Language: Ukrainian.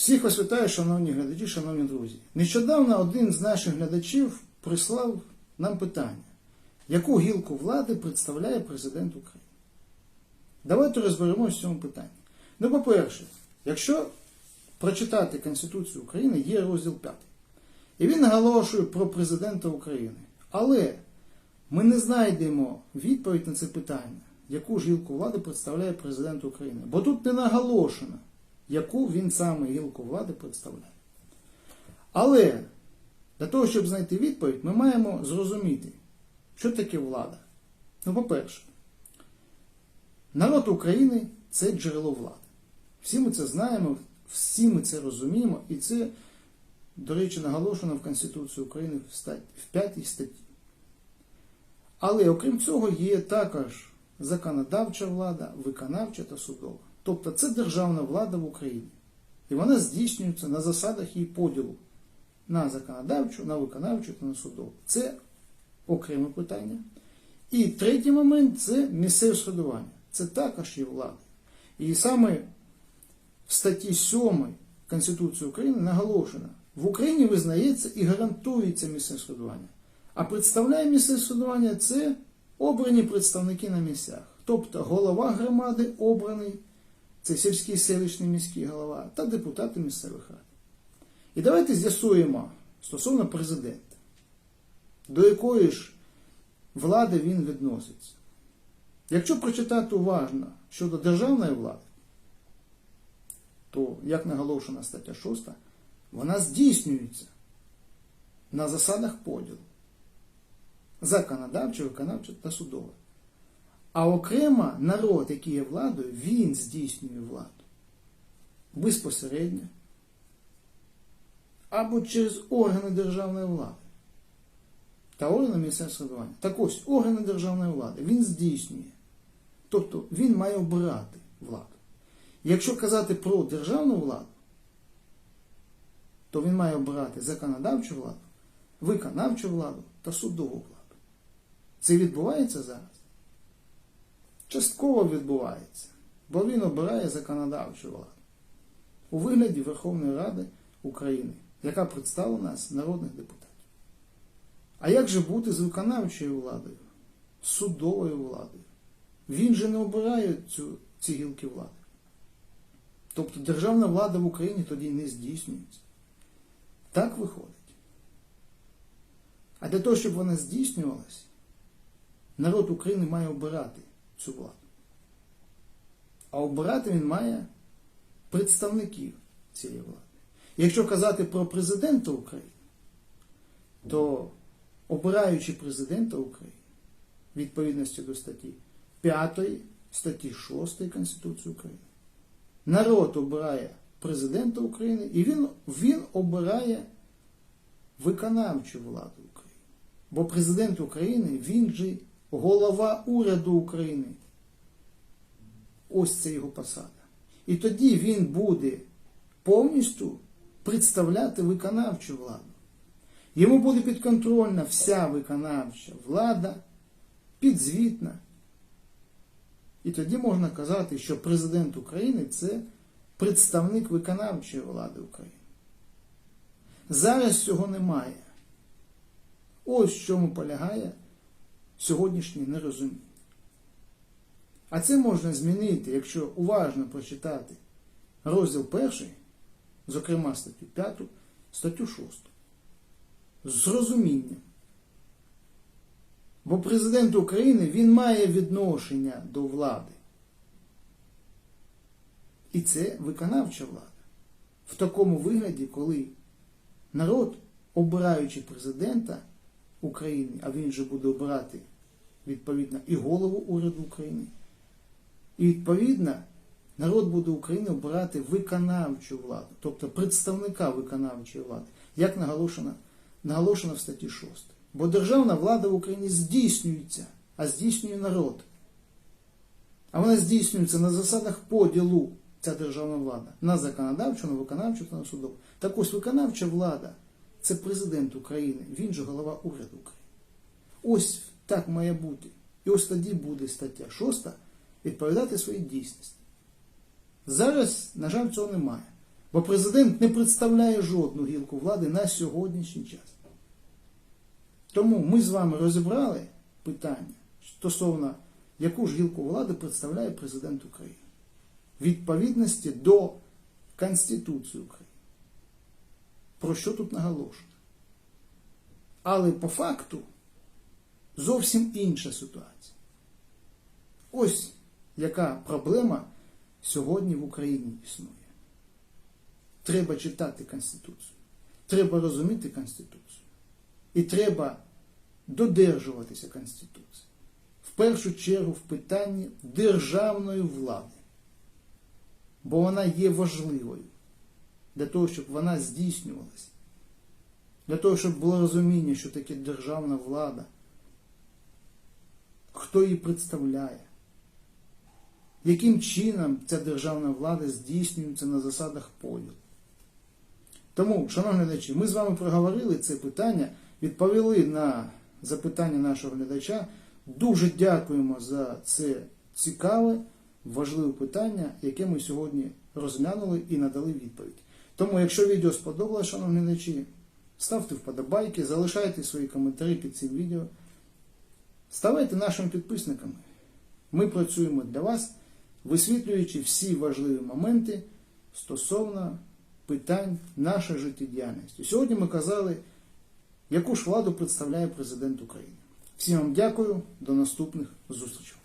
Всіх вас вітаю, шановні глядачі, шановні друзі. Нещодавно один з наших глядачів прислав нам питання, яку гілку влади представляє президент України. Давайте розберемося в цьому питанні. Ну, по-перше, якщо прочитати Конституцію України, є розділ 5. І він наголошує про президента України. Але ми не знайдемо відповідь на це питання, яку ж гілку влади представляє президент України. Бо тут не наголошено, яку він саме гілку влади представляє. Але для того, щоб знайти відповідь, ми маємо зрозуміти, що таке влада. Ну, по-перше, народ України це джерело влади. Всі ми це знаємо, всі ми це розуміємо, і це, до речі, наголошено в Конституції України в, статті, в 5 статті. Але окрім цього, є також законодавча влада, виконавча та судова. Тобто це державна влада в Україні. І вона здійснюється на засадах її поділу на законодавчу, на виконавчу та на судову. Це окреме питання. І третій момент це місцеве самоврядування. Це також є влада. І саме в статті 7 Конституції України наголошено, в Україні визнається і гарантується місцеве самоврядування. А представляє місцеве самоврядування це обрані представники на місцях. Тобто голова громади обраний, це сільський селищний міський голова та депутати місцевих рад. І давайте з'ясуємо стосовно президента, до якої ж влади він відноситься. Якщо прочитати уважно щодо державної влади, то, як наголошена стаття 6, вона здійснюється на засадах поділу законодавче, виконавче та судове. А окремо народ, який є владою, він здійснює владу безпосередньо або через органи державної влади та органи місцевого самоврядування. Так ось органи державної влади він здійснює. Тобто він має обирати владу. Якщо казати про державну владу, то він має обирати законодавчу владу, виконавчу владу та судову владу. Це відбувається зараз? Частково відбувається, бо він обирає законодавчу владу у вигляді Верховної Ради України, яка представила нас народних депутатів. А як же бути з виконавчою владою, судовою владою? Він же не обирає цю, ці гілки влади. Тобто державна влада в Україні тоді не здійснюється. Так виходить. А для того, щоб вона здійснювалася, народ України має обирати цю владу. А обирати він має представників цієї влади. Якщо казати про президента України, то обираючи президента України відповідності до статті 5 статті 6 Конституції України, народ обирає президента України і він, він обирає виконавчу владу України. Бо президент України, він же голова уряду України. Ось це його посада. І тоді він буде повністю представляти виконавчу владу. Йому буде підконтрольна вся виконавча влада, підзвітна. І тоді можна казати, що президент України це представник виконавчої влади України. Зараз цього немає. Ось в чому полягає сьогоднішнє нерозуміння. А це можна змінити, якщо уважно прочитати розділ 1, зокрема статтю 5, статтю 6. З розумінням. Бо президент України він має відношення до влади. І це виконавча влада. В такому вигляді, коли народ, обираючи президента України, а він же буде обирати відповідно і голову уряду України, і відповідно народ буде України обирати виконавчу владу, тобто представника виконавчої влади, як наголошено, наголошено в статті 6. Бо державна влада в Україні здійснюється, а здійснює народ. А вона здійснюється на засадах поділу, ця державна влада, на законодавчу, на виконавчу та на судову. Так ось виконавча влада це президент України, він же голова уряду України. Ось так має бути. І ось тоді буде стаття 6 відповідати своїй дійсності. Зараз, на жаль, цього немає. Бо президент не представляє жодну гілку влади на сьогоднішній час. Тому ми з вами розібрали питання стосовно, яку ж гілку влади представляє президент України. Відповідності до Конституції України. Про що тут наголошувати? Але по факту зовсім інша ситуація. Ось яка проблема сьогодні в Україні існує. Треба читати Конституцію. Треба розуміти Конституцію. І треба додержуватися Конституції. В першу чергу в питанні державної влади. Бо вона є важливою для того, щоб вона здійснювалася. Для того, щоб було розуміння, що таке державна влада, хто її представляє, яким чином ця державна влада здійснюється на засадах поділу. Тому, шановні глядачі, ми з вами проговорили це питання, відповіли на запитання нашого глядача. Дуже дякуємо за це цікаве, важливе питання, яке ми сьогодні розглянули і надали відповідь. Тому, якщо відео сподобалося, шановні глядачі, ставте вподобайки, залишайте свої коментарі під цим відео. Ставайте нашими підписниками. Ми працюємо для вас, висвітлюючи всі важливі моменти стосовно питань нашої життєдіяльності. Сьогодні ми казали, яку ж владу представляє президент України. Всім вам дякую, до наступних зустрічей.